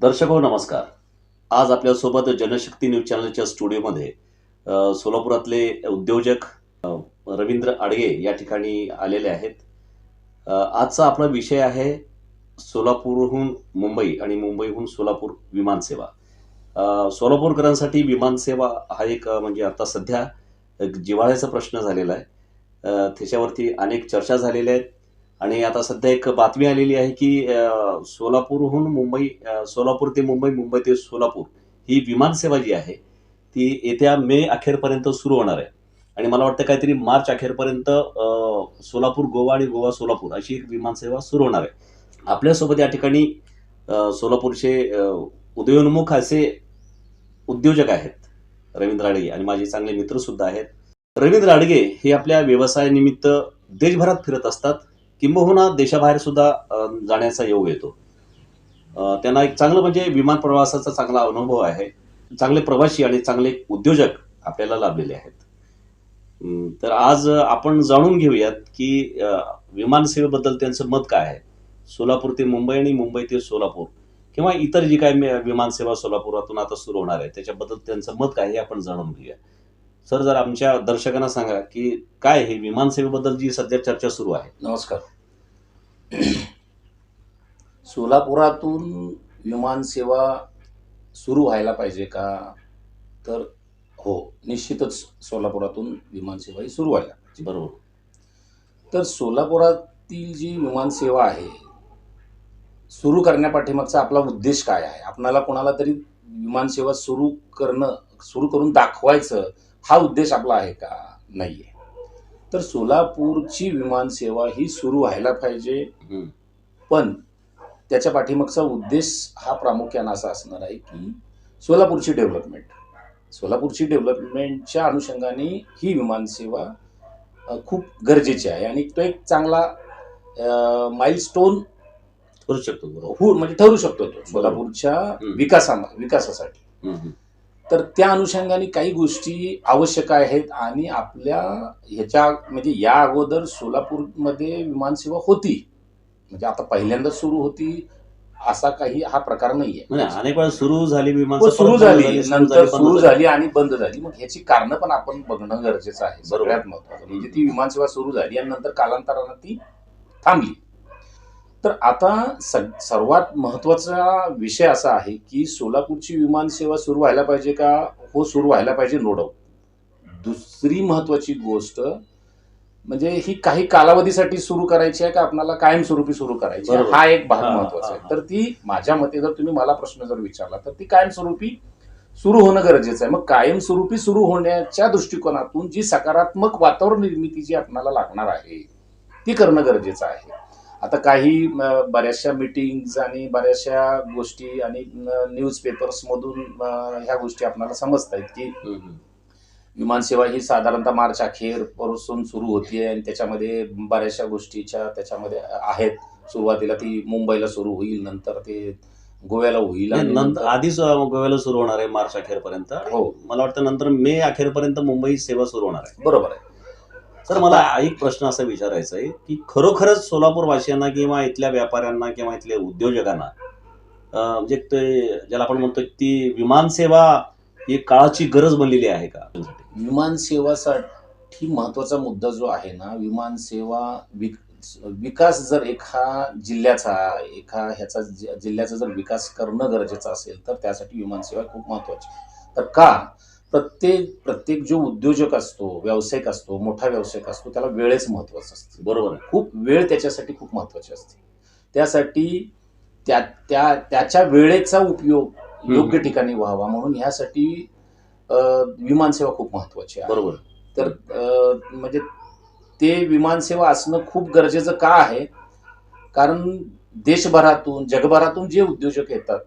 दर्शक हो नमस्कार. आज आपल्यासोबत जनशक्ती न्यूज चॅनलच्या स्टुडिओमध्ये सोलापुरातले उद्योजक रवींद्र आडगे या ठिकाणी आलेले आहेत. आजचा आपला विषय आहे सोलापूरहून मुंबई आणि मुंबईहून सोलापूर विमानसेवा सोलापूरकरांसाठी विमानसेवा हा एक म्हणजे आता सध्या जिव्हाळ्याचा प्रश्न झालेला आहे. त्याच्यावरती अनेक चर्चा झालेल्या आहेत. आणि आता सध्या एक बातमी आलेली आहे की सोलापूरहून मुंबई सोलापूर ते मुंबई मुंबई ते सोलापूर ही विमानसेवा जी आहे ती येत्या मे अखेरपर्यंत सुरू होणार आहे. आणि मला वाटतं काहीतरी मार्च अखेरपर्यंत सोलापूर गोवा आणि गोवा सोलापूर अशी एक विमानसेवा सुरू होणार आहे. आपल्यासोबत या ठिकाणी सोलापूरचे उदयोन्मुख असे उद्योजक आहेत रवींद्र अडगे आणि माझे चांगले मित्रसुद्धा आहेत. रवींद्र अडगे हे आपल्या व्यवसायानिमित्त देशभरात फिरत असतात. किंबहुना देशाबाहेर सुद्धा जाण्याचा योग येतो. त्यांना एक चांगलं म्हणजे विमान प्रवासाचा चांगला अनुभव आहे. चांगले प्रवासी आणि चांगले उद्योजक आपल्याला लाभलेले आहेत. तर आज आपण जाणून घेऊयात की विमानसेवेबद्दल त्यांचं मत काय आहे. सोलापूर ते मुंबई आणि मुंबई ते सोलापूर किंवा इतर जी काय विमानसेवा सोलापुरातून आता सुरू होणार आहे त्याच्याबद्दल त्यांचं मत काय हे आपण जाणून घेऊया. सर जर आमच्या दर्शकांना सांगा की काय हे विमानसेवेबद्दल जी सध्या चर्चा सुरू आहे. नमस्कार. सोलापुरातून विमानसेवा सुरू व्हायला पाहिजे का? तर हो निश्चितच सोलापुरातून विमानसेवा ही सुरू व्हायला पाहिजे. बरोबर. तर सोलापुरातील जी विमानसेवा आहे सुरू करण्यापाठीमागचा आपला उद्देश काय आहे? आपणाला कोणाला तरी विमानसेवा सुरू करणं सुरू करून दाखवायचं हा उद्देश आपला आहे का? नाही आहे तर सोलापूरची विमानसेवा ही सुरू व्हायला पाहिजे. पण त्याच्या पाठीमागचा उद्देश हा प्रामुख्यानं असा असणार आहे की सोलापूरची डेव्हलपमेंट सोलापूरची डेव्हलपमेंटच्या अनुषंगाने ही विमानसेवा अ, खूप गरजेची आहे आणि तो एक चांगला माइलस्टोन करू शकतो हो म्हणजे ठरू शकतो तो सोलापूरच्या. विकासा विकासासाठी. तर त्या अनुषंगाने काही गोष्टी आवश्यक आहेत आणि आपल्या ह्याच्या म्हणजे या अगोदर सोलापूरमध्ये विमानसेवा होती. म्हणजे आता पहिल्यांदा सुरू होती असा काही हा प्रकार नाहीये. म्हणजे अनेक वेळा सुरू झाली विमान व सुरू झाली. नंतर सुरू झाली. आणि बंद झाली. मग ह्याची कारण पण आपण बघणं गरजेचं आहे. सगळ्यात महत्वाचं म्हणजे ती विमानसेवा सुरू झाली आणि नंतर कालांतरानं ती थांबली. तर आता स- सर्वात महत्त्वाचा विषय असा आहे की सोलापूरची विमानसेवा सुरू व्हायला पाहिजे का? हो सुरू व्हायला पाहिजे नो डाऊट दुसरी महत्वाची गोष्ट म्हणजे ही काही कालावधीसाठी सुरू करायची आहे का? आपल्याला कायमस्वरूपी सुरू करायची आहे? हा एक भाग महत्त्वाचा आहे. तर ती माझ्या मते जर तुम्ही मला प्रश्न जर विचारला तर ती कायमस्वरूपी सुरू होणं गरजेचं आहे. मग कायमस्वरूपी सुरू होण्याच्या दृष्टिकोनातून जी सकारात्मक वातावरण निर्मिती जी आपल्याला लागणार आहे ती करणं गरजेचं आहे. आता काही बऱ्याचशा मिटिंग्स आणि बऱ्याचशा गोष्टी आणि न्यूज पेपर्समधून ह्या गोष्टी आपल्याला समजत आहेत की विमानसेवा ही साधारणतः मार्च अखेरपासून सुरू होतीये आणि त्याच्यामध्ये बऱ्याचशा गोष्टीच्या त्याच्यामध्ये आहेत. सुरुवातीला ती मुंबईला सुरू होईल नंतर ते गोव्याला होईल नंतर आधीच गोव्याला सुरू होणार आहे मार्च अखेरपर्यंत. हो. मला वाटतं नंतर मे अखेरपर्यंत मुंबई सेवा सुरू होणार आहे. बरोबर आहे. तर मला एक प्रश्न असा विचारायचा आहे की खरोखरच सोलापूर वासियांना किंवा इथल्या व्यापाऱ्यांना किंवा इथल्या उद्योजकांना म्हणजे ते ज्याला आपण म्हणतो ती विमानसेवा ही काळाची गरज बनलेली आहे का? विमानसेवासाठी महत्त्वाचा मुद्दा जो आहे ना विमानसेवा विक विकास जर एका जिल्ह्याचा एका ह्याचा जिल्ह्याचा जर विकास करणं गरजेचं असेल तर त्यासाठी विमानसेवा खूप महत्वाची तर का? प्रत्येक प्रत्येक जो उद्योजक असतो व्यावसायिक असतो मोठा व्यावसायिक असतो त्याला वेळेच महत्वाचं असते. बरोबर आहे. खूप वेळ त्याच्यासाठी खूप महत्वाची असते. त्यासाठी त्या त्या त्याच्या वेळेचा उपयोग योग्य ठिकाणी व्हावा म्हणून ह्यासाठी विमानसेवा खूप महत्वाची आहे. बरोबर. तर म्हणजे ते विमानसेवा असणं खूप गरजेचं का आहे? कारण देशभरातून जगभरातून जे उद्योजक येतात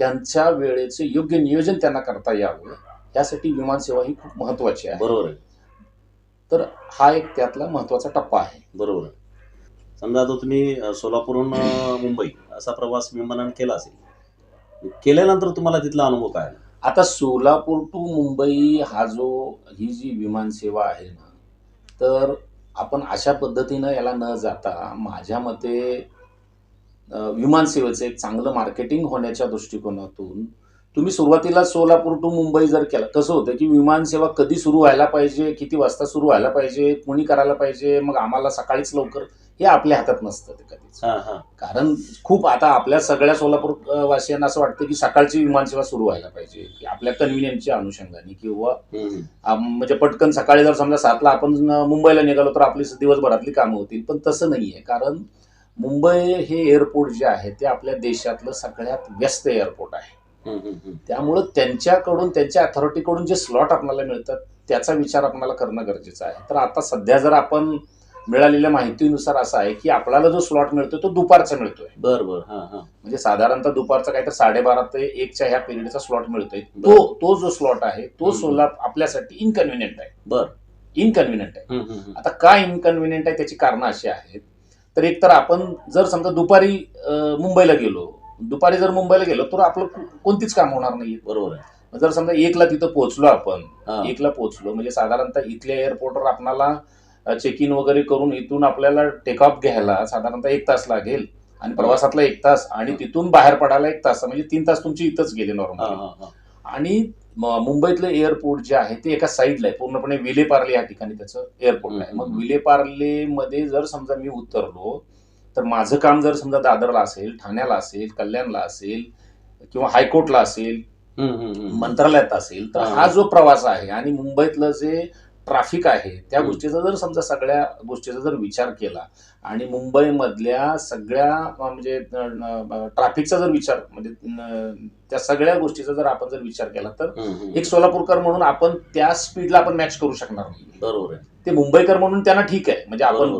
त्यांच्या वेळेचे योग्य नियोजन त्यांना करता यावं. यासाठी विमानसेवा ही खूप महत्वाची आहे. बरोबर आहे. तर हा एक त्यातला महत्त्वाचा टप्पा आहे. बरोबर आहे. समजा आता तुम्ही सोलापूरहून मुंबई असा प्रवास विमानाने केला असेल केल्यानंतर तुम्हाला तिथला अनुभव काय आला? आता सोलापूर टू मुंबई हा जो ही जी विमानसेवा आहे ना तर आपण अशा पद्धतीनं याला न जाता माझ्या मते अं, विमानसेवेचं एक चांगलं मार्केटिंग होण्याच्या दृष्टिकोनातून तुम्ही सुरुवातीला सोलापूर टू मुंबई जर केलं कसं होतं की विमानसेवा कधी सुरू व्हायला पाहिजे किती वाजता सुरू व्हायला पाहिजे कोणी करायला पाहिजे मग आम्हाला सकाळीच लवकर हे आपल्या हातात नसतं ते कधीच. कारण खूप आता आपल्या सगळ्या सोलापूर वासियांना असं वाटतं की सकाळची विमानसेवा सुरू व्हायला पाहिजे की आपल्या कन्व्हिनियन्सच्या अनुषंगाने किंवा म्हणजे पटकन सकाळी जर समजा सातला आपण मुंबईला निघालो तर आपली दिवसभरातली कामं होतील पण तसं नाहीये. कारण मुंबई हे एअरपोर्ट जे आहे ते आपल्या देशातलं सगळ्यात व्यस्त एअरपोर्ट आहे. त्यामुळं त्यांच्याकडून त्यांच्या अथॉरिटीकडून जे स्लॉट आपल्याला मिळतात त्याचा विचार आपल्याला करणं गरजेचं आहे. तर आता सध्या जर आपण मिळालेल्या माहितीनुसार असं आहे की आपल्याला जो स्लॉट मिळतोय तो दुपारचा मिळतोय. बर बर. हा हा. म्हणजे साधारणतः दुपारचा काहीतरी साडेबारा ते एकच्या ह्या पिरियडचा स्लॉट मिळतोय. तो तो जो स्लॉट आहे तो. सोला आपल्यासाठी इनकन्व्हिनियंट आहे. बर. इनकन्व्हिनियंट आहे. आता का इनकन्व्हिनियंट आहे त्याची कारणं अशी आहेत. तर एक तर आपण जर समजा दुपारी मुंबईला गेलो दुपारी जर मुंबईला गेलो तर आपलं कोणतीच काम होणार नाही बरोबर आहे जर समजा एकला तिथं पोहोचलो आपण. एकला पोहोचलो म्हणजे साधारणतः इथल्या एअरपोर्टवर आपल्याला चेक इन वगैरे करून इथून आपल्याला टेक ऑफ घ्यायला साधारणतः एक तास लागेल आणि प्रवासातला एक तास आणि तिथून बाहेर पडायला एक तास म्हणजे तीन तास तुमची इथंच गेले नॉर्मल. आणि मुंबईतलं एअरपोर्ट जे आहे ते एका साईडला आहे पूर्णपणे विलेपार्ले या ठिकाणी त्याचं एअरपोर्ट आहे मग. विलेपार्ले मध्ये जर समजा मी उतरलो तर माझं काम जर समजा दादरला असेल ठाण्याला असेल कल्याणला असेल किंवा हायकोर्टला असेल. मंत्रालयात असेल तर. हा जो प्रवास आहे आणि मुंबईतलं जे ट्रॅफिक आहे. त्या. गोष्टीचा जर समजा सगळ्या गोष्टीचा जर विचार केला आणि मुंबईमधल्या सगळ्या म्हणजे ट्रॅफिकचा जर विचार म्हणजे त्या सगळ्या गोष्टीचा जर आपण जर विचार केला तर. एक सोलापूरकर म्हणून आपण त्या स्पीडला आपण मॅच करू शकणार नाही. बरोबर आहे. ते मुंबईकर म्हणून त्यांना ठीक आहे. म्हणजे आपण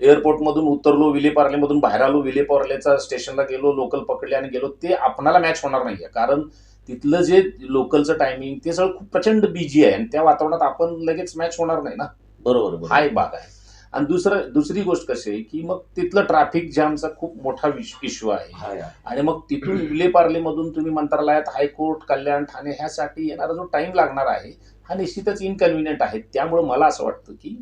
एअरपोर्ट मधून उतरलो विलेपार्लेमधून बाहेर आलो विलेपार्लेचा स्टेशनला गेलो लोकल पकडले आणि गेलो ते आपणाला मॅच होणार नाहीये. कारण तिथलं जे लोकलचं टायमिंग ते सगळं खूप प्रचंड बिजी आहे आणि त्या वातावरणात आपण लगेच मॅच होणार नाही ना. बरोबर हा. एक भाग आहे. आणि दुसरं दुसरी गोष्ट कशी आहे की मग तिथलं ट्रॅफिक जॅमचा खूप मोठा इश्यू आहे. आणि मग तिथून विलेपार्लेमधून तुम्ही मंत्रालयात हायकोर्ट कल्याण ठाणे ह्यासाठी येणारा जो टाइम लागणार आहे हा निश्चितच इनकन्व्हिनियंट आहे. त्यामुळे मला असं वाटतं की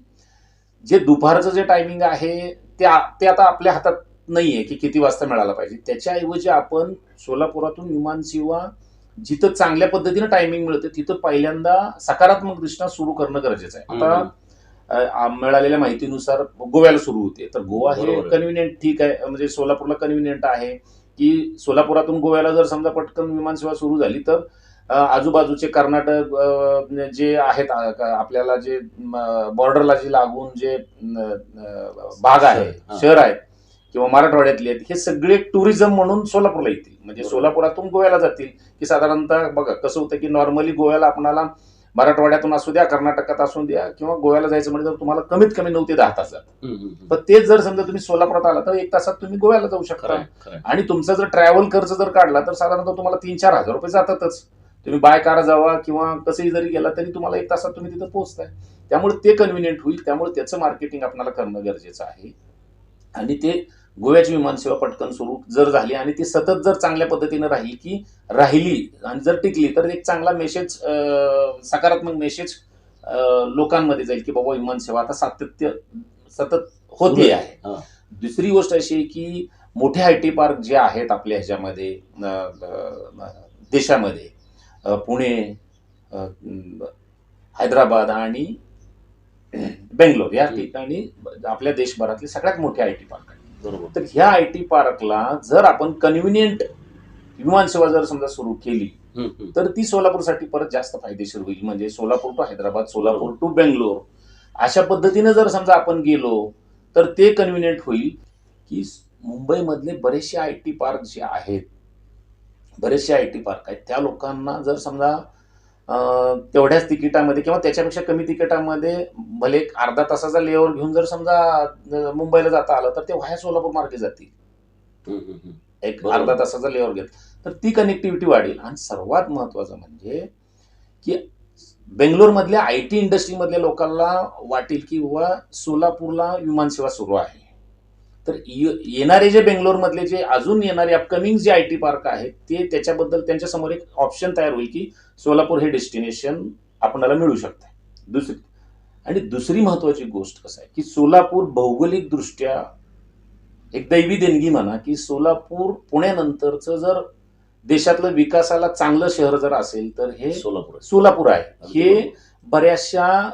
जे दुपारचं जे टायमिंग आहे ते आता आपल्या हातात नाहीये की किती वाजता मिळालं पाहिजे. त्याच्याऐवजी आपण सोलापुरातून विमानसेवा जिथं चांगल्या पद्धतीनं टायमिंग मिळते तिथं पहिल्यांदा सकारात्मक दृष्टीनं सुरू करणं गरजेचं आहे आता मिळालेल्या माहितीनुसार गोव्याला सुरू होते तर गोवा हे. कन्व्हिनियंट ठीक आहे म्हणजे सोलापूरला कन्व्हिनियंट आहे की सोलापुरातून गोव्याला जर समजा पटकन विमानसेवा सुरू झाली तर आजूबाजूचे कर्नाटक जे आहेत आपल्याला जे बॉर्डरला जे लागून जे भाग आहे शहर. शहर आहेत किंवा मराठवाड्यातले आहेत हे सगळे टुरिझम म्हणून सोलापूरला येतील म्हणजे. सोलापुरातून गोव्याला जातील की साधारणतः बघा कसं होतं की नॉर्मली गोव्याला आपणाला मराठवाड्यातून असू द्या कर्नाटकात असू द्या किंवा गोव्याला जायचं म्हणजे तर तुम्हाला कमीत कमी नऊ ते दहा तास जातात हम्म, हम्म, हम्म. पण तेच जर समजा तुम्ही सोलापुरात आला तर एक तासात तुम्ही गोव्याला जाऊ शकता. आणि तुमचा जर ट्रॅव्हल खर्च जर काढला तर साधारणतः तुम्हाला तीन चार हजार रुपये जातातच तुम्ही बाय कार जावा किंवा कसंही जरी गेला तरी तुम्हाला एक तासात तुम्ही तिथं पोहोचताय त्यामुळे ते कन्व्हिनियंट होईल त्यामुळे त्याचं मार्केटिंग आपल्याला करणं गरजेचं आहे आणि ते गोव्याची विमानसेवा पटकन सुरू जर झाली आणि ती सतत जर चांगल्या पद्धतीनं राहिली की राहिली आणि जर टिकली तर एक चांगला मेसेज सकारात्मक मेसेज लोकांमध्ये जाईल की बाबा विमानसेवा आता सातत्य सतत होते आहे. दुसरी गोष्ट अशी आहे की मोठे आय टी पार्क जे आहेत आपल्या ह्याच्यामध्ये देशामध्ये पुणे हैदराबाद आणि बेंगलोर या ठिकाणी आपल्या देशभरातले सगळ्यात मोठे आय टी पार्क आहेत. बरोबर तर ह्या आय टी पार्कला जर आपण कन्व्हिनियंट विमानसेवा जर समजा सुरू केली. तर ती सोलापूरसाठी परत जास्त फायदेशीर होईल म्हणजे सोलापूर टू हैदराबाद सोलापूर टू बेंगलोर अशा पद्धतीने जर समजा आपण गेलो तर ते कन्व्हिनियंट होईल की मुंबईमधले बरेचसे आय टी पार्क जे आहेत बरेचसे आय टी पार्क आहेत त्या लोकांना जर समजा तेवढ्याच तिकिटामध्ये किंवा त्याच्यापेक्षा कमी तिकिटामध्ये भले एक अर्धा तासाचा लेअर घेऊन जर समजा मुंबईला जाता आलं तर ते व्हाया सोलापूर मार्गे जातील. एक. अर्धा तासाचा लेअर घेत तर ती कनेक्टिव्हिटी वाढेल आणि सर्वात महत्वाचं म्हणजे की बेंगलोरमधल्या आय टी इंडस्ट्रीमधल्या लोकांना वाटेल की बाबा सोलापूरला विमानसेवा सुरू आहे तर येणारे जे बेंगलोरमधले जे अजून येणारे अपकमिंग जे आय टी पार्क आहेत ते त्याच्याबद्दल त्यांच्यासमोर एक ऑप्शन तयार होईल की सोलापूर हे डेस्टिनेशन आपणाला मिळू शकते दुसरी आणि दुसरी महत्वाची गोष्ट कसं आहे की सोलापूर भौगोलिक दृष्ट्या एक दैवी देणगी म्हणा की सोलापूर पुण्यानंतरचं जर देशातलं विकासाला चांगलं शहर जर असेल तर हे सोलापूर. सोलापूर आहे हे. बऱ्याचशा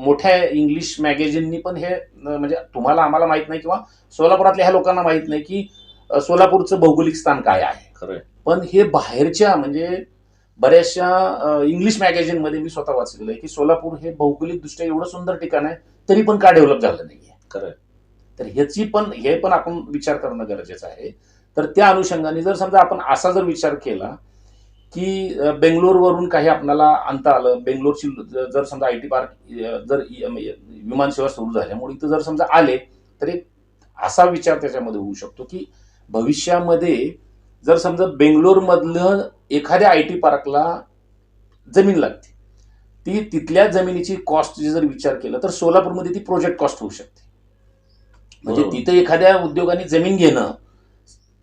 मोठ्या इंग्लिश मॅगझिननी पण हे म्हणजे तुम्हाला आम्हाला माहीत नाही किंवा सोलापुरातल्या ह्या लोकांना माहीत नाही की सोलापूरचं भौगोलिक स्थान काय आहे खरं. पण हे बाहेरच्या म्हणजे बऱ्याचशा इंग्लिश मॅगझिनमध्ये मी स्वतः वाचलेलं आहे की सोलापूर हे भौगोलिक दृष्ट्या एवढं सुंदर ठिकाण आहे तरी पण का डेव्हलप झालं नाहीये खरं. तर ह्याची पण हे पण आपण विचार करणं गरजेचं आहे तर त्या अनुषंगाने जर समजा आपण असा जर विचार केला की बेंगलोरवरून काही आपल्याला आणता आलं बेंगलोरची जर समजा आय टी पार्क जर विमानसेवा सुरू झाल्यामुळे इथं जर समजा आले तर एक असा विचार त्याच्यामध्ये होऊ शकतो की भविष्यामध्ये जर समजा बेंगलोरमधलं एखाद्या आय टी पार्कला जमीन लागते ती तिथल्या जमिनीची कॉस्ट जर विचार केला तर सोलापूरमध्ये ती प्रोजेक्ट कॉस्ट होऊ शकते म्हणजे. तिथे एखाद्या उद्योगाने जमीन घेणं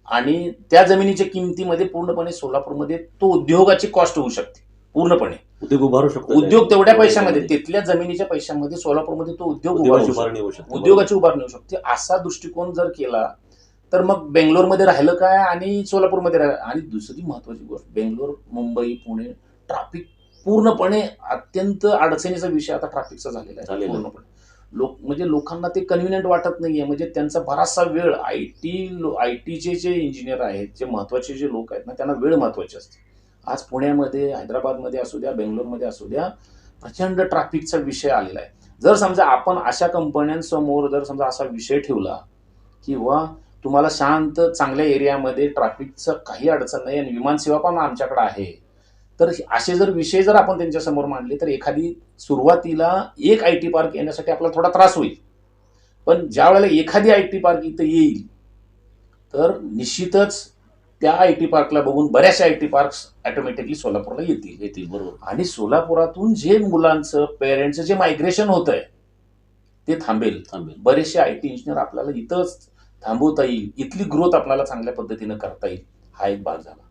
आणि त्या जमिनीच्या किमतीमध्ये पूर्णपणे सोलापूरमध्ये तो उद्योगाची कॉस्ट होऊ शकते पूर्णपणे. उद्योग उभारू शकतो उद्योग तेवढ्या पैशामध्ये तिथल्या जमिनीच्या पैशामध्ये सोलापूरमध्ये तो उद्योग. उभारणी होऊ शकते उद्योगाची उभारणी होऊ शकते. असा दृष्टिकोन जर केला तर मग बेंगलोरमध्ये राहिलं काय आणि सोलापूरमध्ये राहिलं? आणि दुसरी महत्वाची गोष्ट बेंगलोर मुंबई पुणे ट्रॅफिक पूर्णपणे अत्यंत अडचणीचा विषय आता ट्रॅफिकचा झालेला आहे. पूर्णपणे. लोक म्हणजे लोकांना ते कन्व्हिनियंट वाटत नाही आहे म्हणजे त्यांचा बराचसा वेळ आय टी आय टीचे जे इंजिनियर आहेत जे महत्त्वाचे जे लोक आहेत ना त्यांना वेळ महत्त्वाची असते. आज पुण्यामध्ये हैदराबादमध्ये असू द्या बेंगलोरमध्ये असू द्या प्रचंड ट्रॅफिकचा विषय आलेला आहे. जर समजा आपण अशा कंपन्यांसमोर जर समजा असा विषय ठेवला किंवा तुम्हाला शांत चांगल्या एरियामध्ये ट्रॅफिकचं काही अडचण नाही आणि विमानसेवा पण आमच्याकडे आहे तर असे जर विषय जर आपण त्यांच्यासमोर मांडले तर एखादी सुरुवातीला एक आय टी पार्क येण्यासाठी आपल्याला थोडा त्रास होईल. पण ज्या वेळेला एखादी आय टी पार्क इथं येईल तर निश्चितच त्या आय टी पार्कला बघून बऱ्याचशा आय टी पार्क्स ऑटोमॅटिकली सोलापूरला येतील. येतील बरोबर. आणि सोलापुरातून जे मुलांचं पेरेंट्सचं जे मायग्रेशन होत आहे ते थांबेल. थांबेल. बरेचसे आय टी इंजिनियर आपल्याला इथंच थांबवता येईल. इथली ग्रोथ आपल्याला चांगल्या पद्धतीनं करता येईल. हा एक भाग झाला.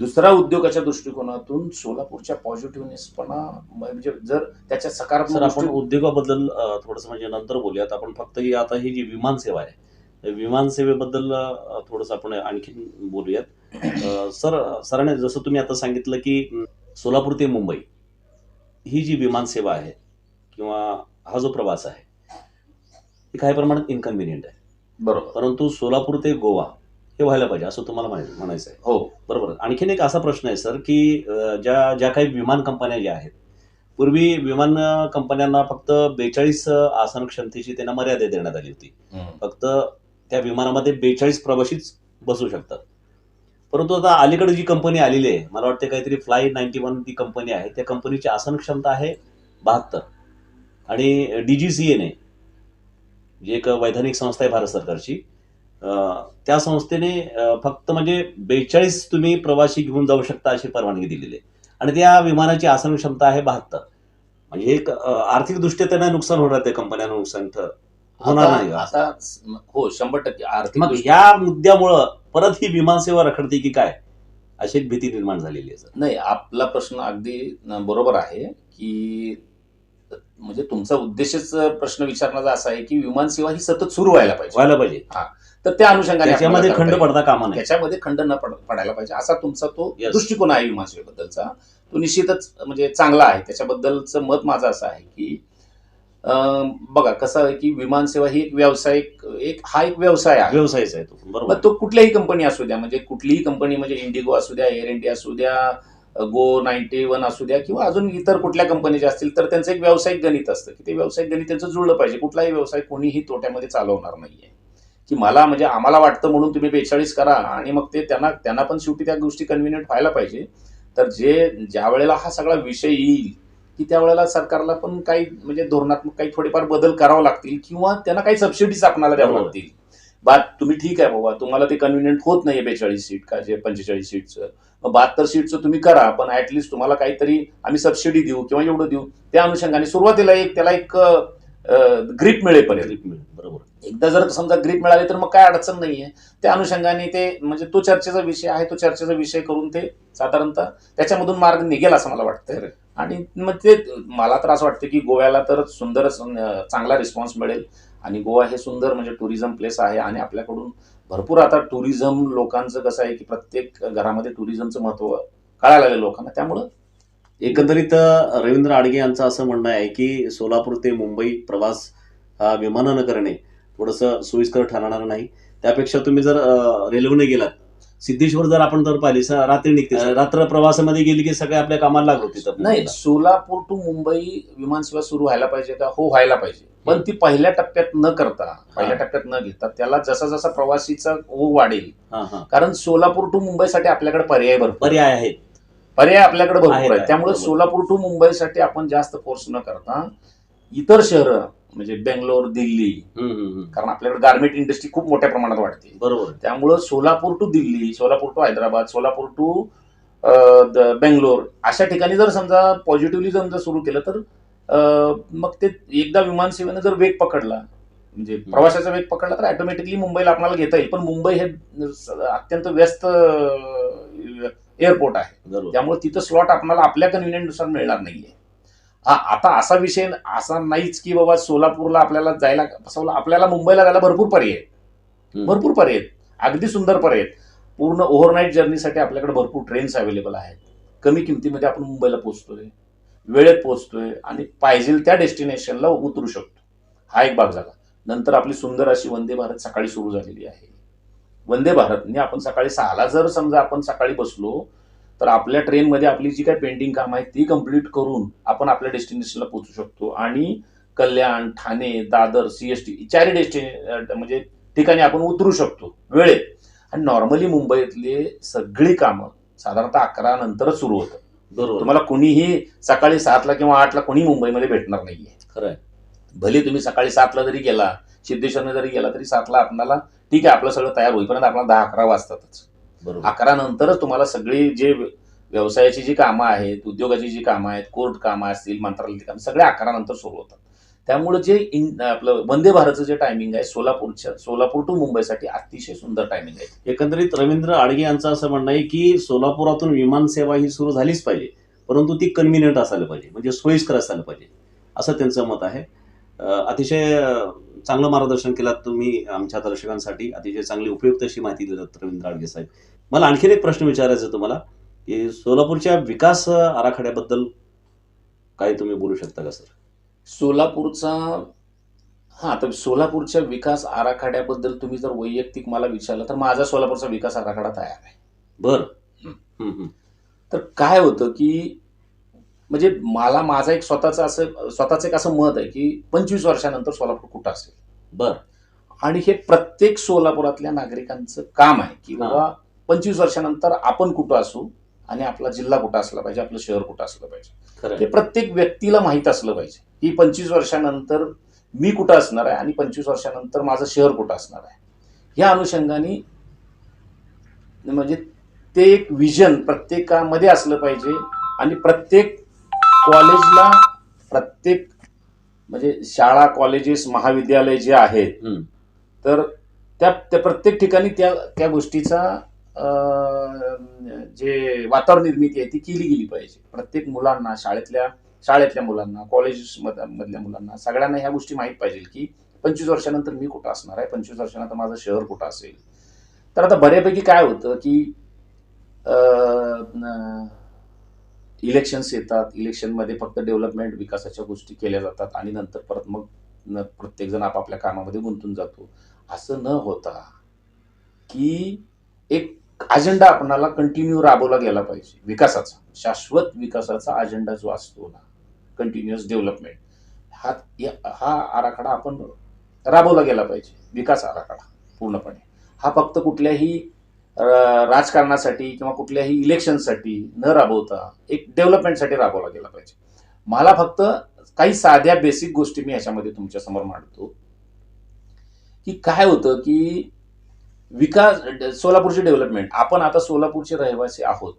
दुसरा उद्योगाच्या दृष्टिकोनातून सोलापूरच्या पॉझिटिव्हनेसपणा म्हणजे जर त्याच्या सकारात्मक सर आपण उद्योगाबद्दल थोडस म्हणजे नंतर बोलूयात. आपण फक्त ही आता ही जी विमानसेवा आहे विमानसेवेबद्दल थोडंसं आपण आणखी बोलूयात. सर सरांनी जसं तुम्ही आता सांगितलं की सोलापूर ते मुंबई ही जी विमानसेवा आहे किंवा हा जो प्रवास आहे ही काही प्रमाणात इनकन्व्हिनियंट आहे. बरोबर. परंतु सोलापूर ते गोवा हे व्हायला पाहिजे असं तुम्हाला म्हणाय- म्हणायचं आहे. हो. बरोबर. आणखीन एक असा प्रश्न आहे सर की ज्या ज्या काही विमान कंपन्या ज्या आहेत पूर्वी विमान कंपन्यांना फक्त बेचाळीस आसन क्षमतेची त्यांना मर्यादा देण्यात आली होती. फक्त त्या विमानामध्ये बेचाळीस प्रवाशीच बसू शकतात. परंतु आता अलीकडे जी कंपनी आलेली आहे मला वाटते काहीतरी फ्लाय नाईन्टी वन ती कंपनी आहे त्या कंपनीची आसन क्षमता आहे बहात्तर. आणि डी जी सी एने जी एक वैधानिक संस्था आहे भारत सरकारची त्या संस्थेने फक्त म्हणजे बेचाळीस तुम्ही प्रवासी घेऊन जाऊ शकता अशी परवानगी दिलेली आहे. आणि त्या विमानाची आसन क्षमता आहे बहात्तर. म्हणजे एक आर्थिकदृष्ट्या त्यांना नुकसान होणार त्या कंपन्यांना नुकसान होणार नाही आता हो शंभर टक्के आर्थिक मग या मुद्द्यामुळं परत ही विमानसेवा रखडते की काय? अशी एक भीती निर्माण झालेली आहे सर. नाही आपला प्रश्न अगदी बरोबर आहे की म्हणजे तुमचा उद्देशच प्रश्न विचारण्याचा असा आहे की विमानसेवा ही सतत सुरू व्हायला पाहिजे. व्हायला पाहिजे. तर त्या अनुषंगाने त्याच्यामध्ये खंड. पडता कामा नाही त्याच्यामध्ये खंड न पड- पडायला पाहिजे. असा तुमचा तो. दृष्टिकोन आहे विमानसेवेबद्दलचा. तो निश्चितच म्हणजे चांगला आहे. त्याच्याबद्दलचं मत माझं असं आहे की बघा कसं आहे की विमानसेवा ही एक व्यावसायिक एक हा एक व्यवसाय आहे. व्यवसायच आहे तो. बरोबर. तो कुठल्याही कंपनी असू द्या म्हणजे कुठलीही कंपनी म्हणजे इंडिगो असू द्या एअर इंडिया असू द्या गो नाईन्टी वन असू द्या किंवा अजून इतर कुठल्या कंपनी ज्या असतील तर त्यांचं एक व्यावसायिक गणित असतं की ते व्यावसायिक गणित त्यांचं जुळलं पाहिजे. कुठलाही व्यवसाय कोणीही तोट्यामध्ये चालवणार नाहीये. की मला म्हणजे आम्हाला वाटतं म्हणून तुम्ही बेचाळीस करा आणि मग ते त्यांना त्यांना पण शेवटी त्या गोष्टी कन्व्हिनियंट व्हायला पाहिजे. तर जे ज्या वेळेला हा सगळा विषय येईल की त्यावेळेला सरकारला पण काही म्हणजे धोरणात्मक काही थोडेफार बदल करावे लागतील किंवा त्यांना काही सबसिडीज आपल्याला द्यावं. लागतील. बात तुम्ही ठीक आहे बाबा तुम्हाला ते कन्व्हिनियंट होत नाहीये बेचाळीस सीट का जे पंचेचाळीस सीटचं. मग बहात्तर सीटचं तुम्ही करा पण ऍटलिस्ट तुम्हाला काहीतरी आम्ही सबसिडी देऊ किंवा एवढं देऊ. त्या अनुषंगाने सुरुवातीला एक त्याला एक ग्रीप मिळेपर्यंत. बरोबर. एकदा जर समजा ग्रीप मिळाली तर मग काय अडचण नाहीये. त्या अनुषंगाने ते म्हणजे तो चर्चेचा विषय आहे तो चर्चेचा विषय करून ते साधारणतः त्याच्यामधून मार्ग निघेल असं मला वाटतं. आणि मग ते मला तर असं वाटतं की गोव्याला तर सुंदरच अं, चांगला रिस्पॉन्स मिळेल. आणि गोवा हे सुंदर म्हणजे टुरिझम प्लेस आहे आणि आपल्याकडून भरपूर आता टुरिझम लोकांचं कसं आहे की प्रत्येक घरामध्ये टुरिझमचं महत्त्व कळायला लागलं लोकांना. त्यामुळं एकंदरीत रवींद्र आडगे यांचं असं म्हणणं आहे की सोलापूर ते मुंबई प्रवास हा विमानानं करणे थोडंसं सोयीस्कर ठरणार नाही. त्यापेक्षा तुम्ही जर रेल्वेने गेलात सिद्धेश्वर जर आपण जर पाहिली रात्री निघते. रात्र प्रवासामध्ये गेली की सगळे आपल्या कामाला लागलो तिथं नाही सोलापूर टू मुंबई विमानसेवा सुरू व्हायला पाहिजे का? हो व्हायला पाहिजे. पण ती पहिल्या टप्प्यात न करता पहिल्या टप्प्यात न घेता त्याला जसा जसा प्रवासीचा ओघ वाढेल हा हा. कारण सोलापूर टू मुंबईसाठी आपल्याकडे पर्याय भरपूर पर्याय आहेत. पर्याय आपल्याकडे भरपूर आहे आहेत, त्यामुळे. सोलापूर टू मुंबईसाठी आपण जास्त फोर्स न करता इतर शहरं म्हणजे बेंगलोर दिल्ली. कारण आपल्याकडे गार्मेंट इंडस्ट्री खूप मोठ्या प्रमाणात वाढते. बरोबर. त्यामुळं Solapur to Delhi Solapur to Hyderabad Solapur to Bangalore अशा ठिकाणी जर समजा पॉझिटिव्हली जर सुरू केलं तर मग ते एकदा विमानसेवेनं जर वेग पकडला म्हणजे प्रवासाचा वेग पकडला तर ऑटोमॅटिकली मुंबईला आपल्याला घेता येईल. पण मुंबई हे अत्यंत व्यस्त एअरपोर्ट आहे. त्यामुळे तिथं स्लॉट आपल्याला आपल्या कन्व्हिनियंटनुसार मिळणार नाहीये. आता असा विषय असा नाहीच की बाबा सोलापूरला आपल्याला जायला आपल्याला मुंबईला जायला भरपूर पर्याय आहेत. भरपूर पर्याय आहेत. अगदी सुंदर पर्याय आहेत. पूर्ण ओव्हरनाईट जर्नीसाठी आपल्याकडे भरपूर ट्रेन्स अवेलेबल आहेत कमी किमतीमध्ये आपण मुंबईला पोहोचतोय वेळेत पोहोचतोय आणि पाहिजे त्या डेस्टिनेशनला उतरू शकतो हा एक भाग झाला नंतर आपली सुंदर अशी वंदे भारत सकाळी सुरू झालेली आहे वंदे भारतने आपण सकाळी सहाला जर समजा आपण सकाळी बसलो तर आपल्या ट्रेनमध्ये आपली जी काही पेंडिंग काम आहे ती कंप्लीट करून आपण आपल्या डेस्टिनेशनला पोहोचू शकतो. आणि कल्याण ठाणे दादर सीएसटी चारही डेस्टिने म्हणजे ठिकाणी आपण उतरू शकतो. वेळेत. आणि नॉर्मली मुंबईतले सगळी कामं साधारणतः अकरा नंतरच सुरू होतं बरोबर. तुम्हाला कुणीही सकाळी सातला किंवा आठला कोणी मुंबईमध्ये भेटणार नाहीये. खरं आहे. भले तुम्ही सकाळी सातला जरी गेला सिद्धेश्वरने जरी गेला तरी सातला आपल्याला ठीक आहे आपलं सगळं तयार होईपर्यंत आपल्याला दहा अकरा वाजतातच. अकरा नंतरच तुम्हाला सगळी जे व्यवसायाची जी कामं आहेत उद्योगाची जी कामं आहेत कोर्ट कामं असतील मंत्रालयाची कामं सगळे अकरा नंतर सुरू होतात. त्यामुळे जे इन आपलं वंदे भारतचं जे टायमिंग आहे सोलापूरच्या सोलापूर टू मुंबईसाठी अतिशय सुंदर टायमिंग आहे. एकंदरीत रवींद्र आडगे यांचं असं म्हणणं आहे की सोलापुरातून विमान सेवा ही सुरू झालीच पाहिजे परंतु ती कन्व्हिनियंट असायला पाहिजे म्हणजे सोयीस्कर असायला पाहिजे असं त्यांचं मत आहे. अतिशय चांगलं मार्गदर्शन केलं तुम्ही आमच्या दर्शकांसाठी अतिशय चांगली उपयुक्त अशी माहिती दिली रवींद्र आडगे साहेब. मला आणखीन एक प्रश्न विचारायचा तुम्हाला की सोलापूरच्या विकास आराखड्याबद्दल काय तुम्ही बोलू शकता का सर? सोलापूरचा हा तर सोलापूरच्या विकास आराखड्याबद्दल तुम्ही जर वैयक्तिक मला विचारलं तर माझा सोलापूरचा विकास आराखडा तयार आहे. बर. तर काय होतं की म्हणजे मला माझा एक स्वतःचं असं स्वतःचं एक असं मत आहे की पंचवीस वर्षानंतर सोलापूर कुठं असेल? बर. आणि हे प्रत्येक सोलापुरातल्या नागरिकांचं काम आहे की. बाबा पंचवीस वर्षानंतर आपण कुठं असू आणि आपला जिल्हा कुठं असला पाहिजे आपलं शहर कुठं असलं पाहिजे हे आहे. प्रत्येक व्यक्तीला माहीत असलं पाहिजे की पंचवीस वर्षानंतर मी कुठं असणार आहे आणि पंचवीस वर्षानंतर माझं शहर कुठं असणार आहे या अनुषंगाने म्हणजे ते एक विजन प्रत्येकामध्ये असलं पाहिजे आणि प्रत्येक कॉलेजला प्रत्येक म्हणजे शाळा कॉलेजेस महाविद्यालय जे आहेत. तर त्या त्या प्रत्येक ठिकाणी त्या त्या गोष्टीचा जे वातावरण निर्मिती आहे ती केली गेली पाहिजे. प्रत्येक मुलांना शाळेतल्या शाळेतल्या मुलांना कॉलेज मधल्या मुलांना सगळ्यांना ह्या गोष्टी माहीत पाहिजे की पंचवीस वर्षानंतर मी कुठं असणार आहे? पंचवीस वर्षानंतर माझं शहर कुठं असेल? तर आता बऱ्यापैकी काय होतं की इलेक्शन्स येतात. इलेक्शनमध्ये फक्त डेव्हलपमेंट विकासाच्या गोष्टी केल्या जातात आणि नंतर परत मग न प्रत्येकजण आपापल्या कामामध्ये गुंतून जातो. असं न होता की एक अजेंडा आपणाला कंटिन्यू राबवला गेला पाहिजे. विकासाचा. शाश्वत विकासाचा अजेंडा जो असतो ना कंटिन्युअस डेव्हलपमेंट हा हा आराखडा आपण राबवला गेला पाहिजे. विकास आराखडा पूर्णपणे. हा फक्त कुठल्याही राजकारणासाठी किंवा कुठल्याही इलेक्शनसाठी न राबवता एक डेव्हलपमेंटसाठी राबवला गेला पाहिजे. मला फक्त काही साध्या बेसिक गोष्टी मी ह्याच्यामध्ये तुमच्यासमोर मांडतो. की काय होतं की विकास सोलापूरची डेव्हलपमेंट. आपण आता सोलापूरचे रहिवासी आहोत.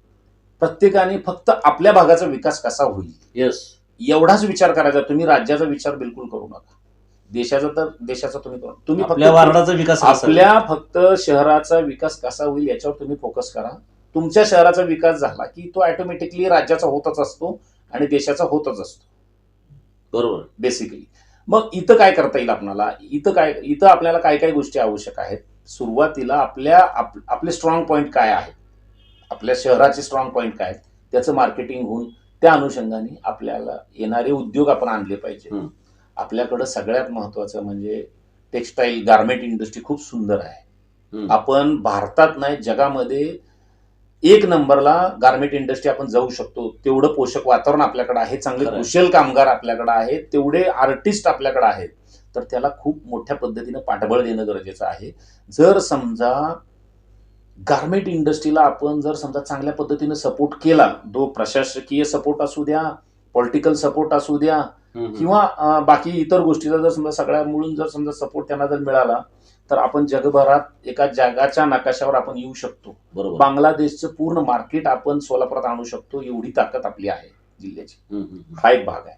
प्रत्येकाने फक्त आपल्या भागाचा विकास कसा होईल? येस एवढाच विचार करायचा. तुम्ही राज्याचा विचार बिलकुल करू नका. देशाचा तर देशाचा तुम्ही तुम्ही आपल्या फक्त वार्डाचा विकास? आपल्या फक्त शहराचा विकास कसा होईल याच्यावर तुम्ही फोकस करा. तुमच्या शहराचा विकास झाला की तो ऑटोमॅटिकली राज्याचा होतच असतो आणि देशाचा होतच असतो. बरोबर. बेसिकली मग इथं काय करता येईल आपल्याला? इथं काय इथं आपल्याला काय काय गोष्टी आवश्यक आहेत? सुरुवातीला आपल्या आप- आपले स्ट्रॉंग पॉईंट काय आहेत आपल्या शहराचे स्ट्रॉंग पॉईंट काय आहेत त्याचं मार्केटिंग होऊन त्या अनुषंगाने आपल्याला येणारे उद्योग आपण आणले पाहिजे. आपल्याकडं सगळ्यात महत्वाचं म्हणजे टेक्स्टाईल गार्मेंट इंडस्ट्री खूप सुंदर आहे. आपण भारतात नाही जगामध्ये एक नंबरला गार्मेंट इंडस्ट्री आपण जाऊ शकतो तेवढं पोषक वातावरण आपल्याकडे आहे चांगले. कुशल कामगार आपल्याकडे आहेत तेवढे आर्टिस्ट आपल्याकडे आहेत तर त्याला खूप मोठ्या पद्धतीनं पाठबळ देणं गरजेचं आहे. जर समजा गार्मेंट इंडस्ट्रीला आपण जर समजा चांगल्या पद्धतीनं सपोर्ट केला दो प्रशासकीय सपोर्ट असू द्या पॉलिटिकल सपोर्ट असू द्या. किंवा बाकी इतर गोष्टीचा जर समजा सगळ्या मिळून जर समजा सपोर्ट त्यांना जर मिळाला तर आपण जगभरात एका जगाच्या नकाशावर आपण येऊ शकतो. बरोबर. बांगलादेशचं पूर्ण मार्केट आपण सोलापुरात आणू शकतो एवढी ताकद आपली आहे जिल्ह्याची. हा एक भाग आहे.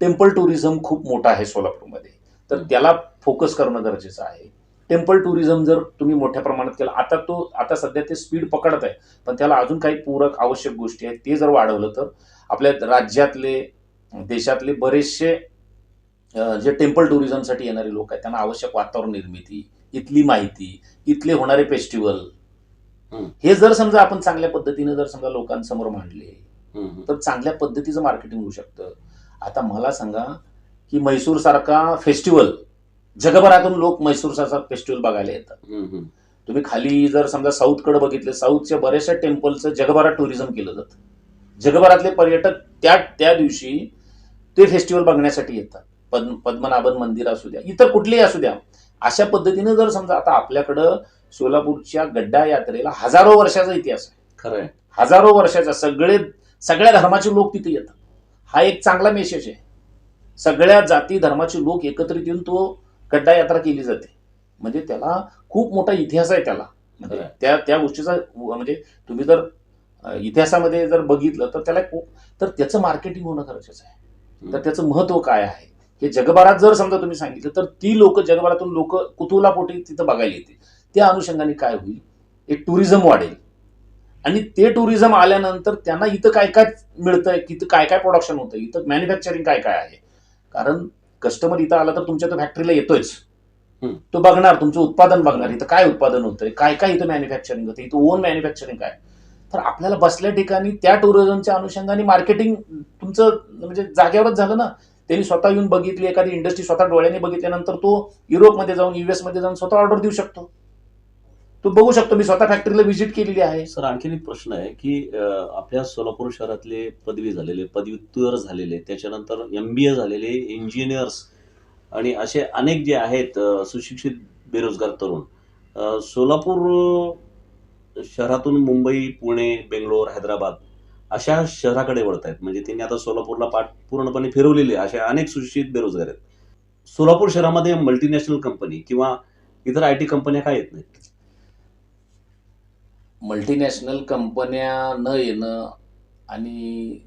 टेम्पल टुरिझम खूप मोठा आहे सोलापूरमध्ये. तर. त्याला फोकस करणं गरजेचं आहे टेम्पल टुरिझम जर तुम्ही मोठ्या प्रमाणात केलं आता तो आता सध्या ते स्पीड पकडत आहे पण त्याला अजून काही पूरक आवश्यक गोष्टी आहेत ते जर वाढवलं तर आपल्या राज्यातले देशातले बरेचसे जे टेम्पल टुरिझमसाठी येणारे लोक आहेत त्यांना आवश्यक वातावरण निर्मिती इथली माहिती इथले होणारे फेस्टिवल. हे जर समजा आपण चांगल्या पद्धतीने जर समजा लोकांसमोर मांडले. तर चांगल्या पद्धतीचं मार्केटिंग होऊ शकतं आता मला सांगा की म्हैसूर सारखा फेस्टिवल जगभरातून लोक म्हैसूर सारखा फेस्टिवल बघायला येतात. तुम्ही खाली जर समजा साऊथकडे बघितले साऊथच्या बऱ्याचशा टेम्पलचं जगभरात टुरिझम केलं जातं. जगभरातले पर्यटक त्या त्या दिवशी ते फेस्टिवल बघण्यासाठी येतात. पद्म पद्मनाभन मंदिर असू द्या इतर कुठलेही असू द्या. अशा पद्धतीने जर समजा आता आपल्याकडं सोलापूरच्या गड्डा यात्रेला हजारो वर्षाचा इतिहास आहे. खरंय. हजारो वर्षाचा सगळे सगळ्या धर्माचे लोक तिथे येतात. हा एक चांगला मेसेज आहे. सगळ्या जाती धर्माचे लोक एकत्रित येऊन तो गड्डा यात्रा केली जाते. म्हणजे त्याला खूप मोठा इतिहास आहे त्याला. म्हणजे. त्या त्या गोष्टीचा म्हणजे तुम्ही जर इतिहासामध्ये जर बघितलं तर त्याला खूप तर त्याचं मार्केटिंग होणं गरजेचं आहे. तर त्याचं महत्त्व काय आहे? हे जगभरात जर समजा तुम्ही सांगितलं तर ती लोक जगभरातून लोक कुतूहलापोटी तिथं बघायला येते त्या अनुषंगाने काय होईल? एक टुरिझम वाढेल. आणि ते टुरिझम आल्यानंतर त्यांना इथं काय काय मिळतंय तिथं काय काय प्रोडक्शन होतं इथं मॅन्युफॅक्चरिंग काय काय आहे? कारण कस्टमर इथं आला तर तुमच्या तो फॅक्टरीला येतोयच. तो बघणार तुमचं उत्पादन बघणार इथं काय उत्पादन होतंय काय काय इथं मॅन्युफॅक्चरिंग होतं इथं ओन मॅन्युफॅक्चरिंग काय? तर आपल्याला बसल्या ठिकाणी त्या टुरिझमच्या अनुषंगाने मार्केटिंग तुमचं म्हणजे जागेवरच झालं ना. त्यांनी स्वतः येऊन बघितली एखादी इंडस्ट्री स्वतः डोळ्याने बघितल्यानंतर तो युरोपमध्ये जाऊन युएसमध्ये जाऊन स्वतः ऑर्डर देऊ शकतो. तू बघू शकतो मी स्वतः फॅक्टरीला व्हिजिट केलेली आहे. सर आणखीन एक प्रश्न आहे की आपल्या सोलापूर शहरातले पदवी झालेले पदव्युत्तर झालेले त्याच्यानंतर एम बी ए झालेले इंजिनियर्स आणि असे अनेक जे आहेत सुशिक्षित बेरोजगार तरुण सोलापूर शहरातून मुंबई पुणे बेंगलोर हैदराबाद अशा शहराकडे वळत आहेत म्हणजे त्यांनी आता सोलापूरला पाठ पूर्णपणे फिरवलेले असे अनेक सुशिक्षित बेरोजगार आहेत. सोलापूर शहरामध्ये मल्टीनॅशनल कंपनी किंवा इतर आय टी कंपन्या काय येत नाहीत? मल्टीनॅशनल कंपन्या न येणं आणि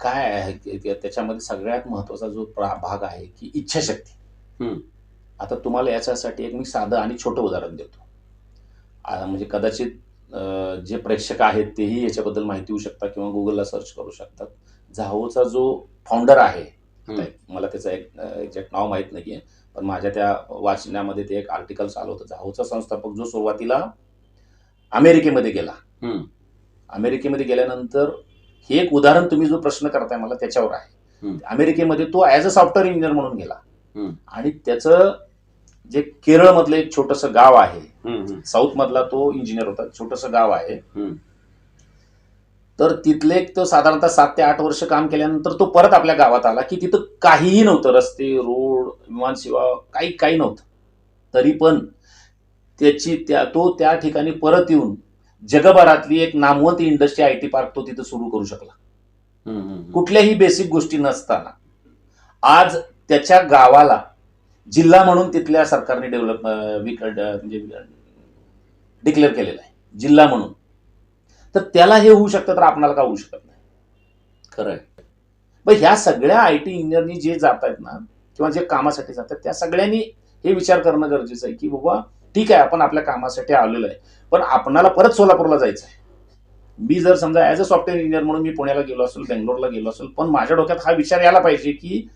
काय आहे त्याच्यामध्ये सगळ्यात महत्त्वाचा जो प्रा- भाग आहे की इच्छाशक्ती. आता तुम्हाला याच्यासाठी एक मी साधं आणि छोटं उदाहरण देतो. म्हणजे कदाचित जे प्रेक्षक आहेत तेही याच्याबद्दल माहिती होऊ शकतात किंवा गुगलला सर्च करू शकतात. झाओचा जो फाउंडर आहे मला त्याचं एक एक्झॅक्ट नाव माहीत नाहीये पण माझ्या त्या वाचण्यामध्ये ते एक आर्टिकल चालू होतं. झाओचा संस्थापक जो सुरुवातीला अमेरिकेमध्ये गेला. अमेरिकेमध्ये गेल्यानंतर हे एक उदाहरण तुम्ही जो प्रश्न करताय मला त्याच्यावर आहे. अमेरिकेमध्ये तो ॲज अ सॉफ्टवेअर इंजिनियर म्हणून गेला. आणि त्याचं जे केरळमधलं एक छोटंसं गाव आहे. साऊथ मधला तो इंजिनियर होता छोटंसं गाव आहे. तर तिथले तो साधारणतः सात ते आठ वर्ष काम केल्यानंतर तो परत आपल्या गावात आला की तिथं काहीही नव्हतं रस्ते रोड विमानसेवा काही काही नव्हतं तरी पण त्याची त्या तो त्या ठिकाणी परत येऊन जगभरातली एक नामवंत इंडस्ट्री आय टी पार्क तो तिथं सुरू करू शकला. कुठल्याही बेसिक गोष्टी नसताना. आज त्याच्या गावाला जिल्हा म्हणून तिथल्या सरकारने डेव्हलप म्हणजे डिक्लेअर केलेला आहे. जिल्हा म्हणून. तर त्याला हे होऊ शकतं तर आपणाला का होऊ शकत नाही? खरंय. मग ह्या सगळ्या आय टी इंजिनियरनी जे जात आहेत ना किंवा जे कामासाठी जातात त्या सगळ्यांनी हे विचार करणं गरजेचं आहे की बाबा ठीक आहे आपण आपल्या कामासाठी आलेलो आहे. पण आपणाला परत सोलापूरला जायचं आहे मी जर समजा ॲज अ सॉफ्टवेअर इंजिनियर म्हणून मी पुण्याला गेलो असेल बेंगलोरला गेलो असेल पण माझ्या डोक्यात हा विचार यायला पाहिजे की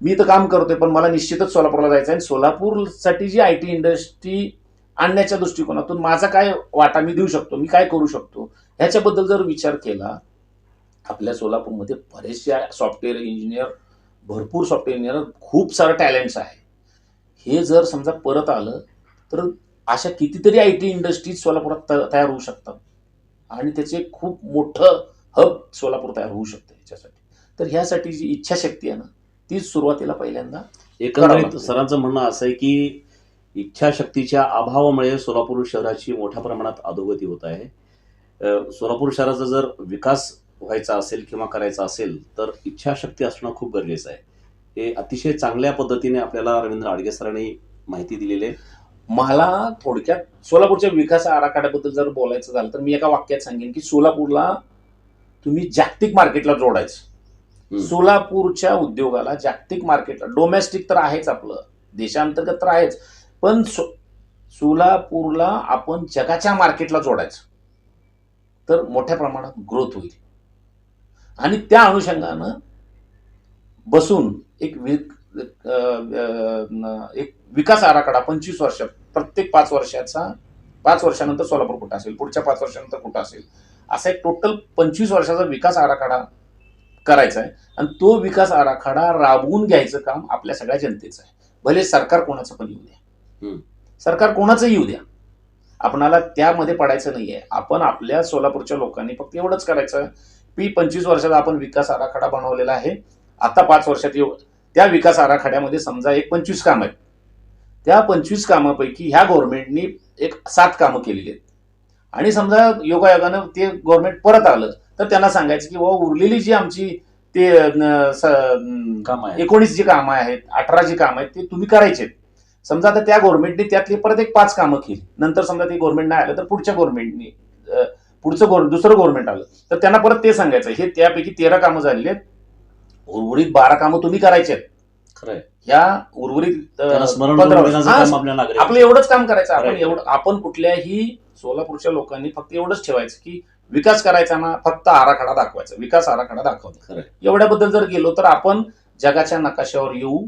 मी तर काम करतोय पण मला निश्चितच सोलापूरला जायचं आहे आणि सोलापूरसाठी जी आय टी इंडस्ट्री आणण्याच्या दृष्टिकोनातून माझा काय वाटा मी देऊ शकतो मी काय करू शकतो ह्याच्याबद्दल जर विचार केला आपल्या सोलापूरमध्ये बरेचसे सॉफ्टवेअर इंजिनियर भरपूर सॉफ्टवेअर इंजिनियर खूप सारं टॅलेंट्स आहे. हे जर समजा परत आलं तर अशा कितीतरी आय टी इंडस्ट्रीज सोलापुरात तयार होऊ शकतात. आणि त्याचे खूप मोठं हब सोलापूर तयार होऊ शकतं याच्यासाठी तर ह्यासाठी जी इच्छाशक्ती आहे ना ती सुरुवातीला पहिल्यांदा एकंदरीत. सरांचं म्हणणं असं आहे की इच्छाशक्तीच्या अभावामुळे सोलापूर शहराची मोठ्या प्रमाणात अधोगती होत आहे. सोलापूर शहराचा जर विकास व्हायचा असेल किंवा करायचा असेल तर इच्छाशक्ती असणं खूप गरजेचं आहे. हे अतिशय चांगल्या पद्धतीने आपल्याला रवींद्र आडगे सरांनी माहिती दिलेली आहे. मला थोडक्यात सोलापूरच्या विकास आराखड्याबद्दल जर बोलायचं झालं तर मी एका वाक्यात सांगेन की सोलापूरला तुम्ही जागतिक मार्केटला जोडायचं. सोलापूरच्या उद्योगाला जागतिक मार्केटला डोमेस्टिक तर आहेच आपलं देशांतर्गत तर आहेच पण सो सोलापूरला आपण जगाच्या मार्केटला जोडायचं. तर मोठ्या प्रमाणात ग्रोथ होईल. आणि त्या अनुषंगानं बसून एक एक विकास आराखडा पंचवीस वर्षात प्रत्येक पाच वर्षाचा पाच वर्षानंतर सोलापूर कुठं असेल पुढच्या पाच वर्षानंतर कुठं असेल असा एक टोटल पंचवीस वर्षाचा विकास आराखडा करायचा आहे. आणि तो विकास आराखडा राबवून घ्यायचं काम आपल्या सगळ्या जनतेचं आहे. भले सरकार कोणाचं पण येऊ द्या. सरकार कोणाचं येऊ द्या. आपणाला त्यामध्ये पडायचं नाहीये. आपण आपल्या सोलापूरच्या लोकांनी फक्त एवढंच करायचं. की पंचवीस वर्षाचा आपण विकास आराखडा बनवलेला आहे. आता पाच वर्षात येऊ. त्या विकास आराखड्यामध्ये समजा एक पंचवीस काम आहेत. त्या पंचवीस कामापैकी ह्या गव्हर्नमेंटनी एक सात कामं केलेली आहेत. आणि समजा योगायोगानं ते गव्हर्नमेंट परत आलं तर त्यांना सांगायचं की बाबा उरलेली जी आमची ते एकोणीस जी कामं आहेत अठरा जी कामं आहेत ते तुम्ही करायचे समजा आता त्या गव्हर्नमेंटने त्यातली परत एक पाच कामं केली. नंतर समजा ते गव्हर्नमेंट नाही आलं तर पुढच्या गव्हर्नमेंटनी पुढचं गव्हर्न दुसरं गव्हर्नमेंट आलं तर त्यांना परत ते सांगायचं हे त्यापैकी तेरा कामं झालेली आहेत. उर्वरित बारा कामं तुम्ही करायचे आहेत खरंय ह्या उर्वरित स्मरण आपलं एवढंच काम करायचं आपण. एवढं आपण कुठल्याही सोलापूरच्या लोकांनी फक्त एवढंच ठेवायचं की विकास करायचा ना फक्त आराखडा दाखवायचा. विकास आराखडा खरंय. एवढ्याबद्दल जर गेलो तर आपण जगाच्या नकाशावर येऊ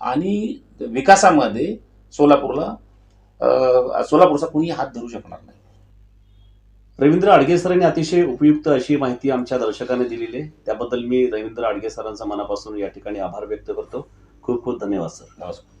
आणि विकासामध्ये सोलापूरला सोलापूरचा कुणी हात धरू शकणार नाही. रवींद्र आडगे सरांनी अतिशय उपयुक्त अशी माहिती आमच्या दर्शकांनी दिलेली आहे. त्याबद्दल मी रवींद्र आडगे सरांचा मनापासून या ठिकाणी आभार व्यक्त करतो. खूप खूप धन्यवाद सर नमस्कार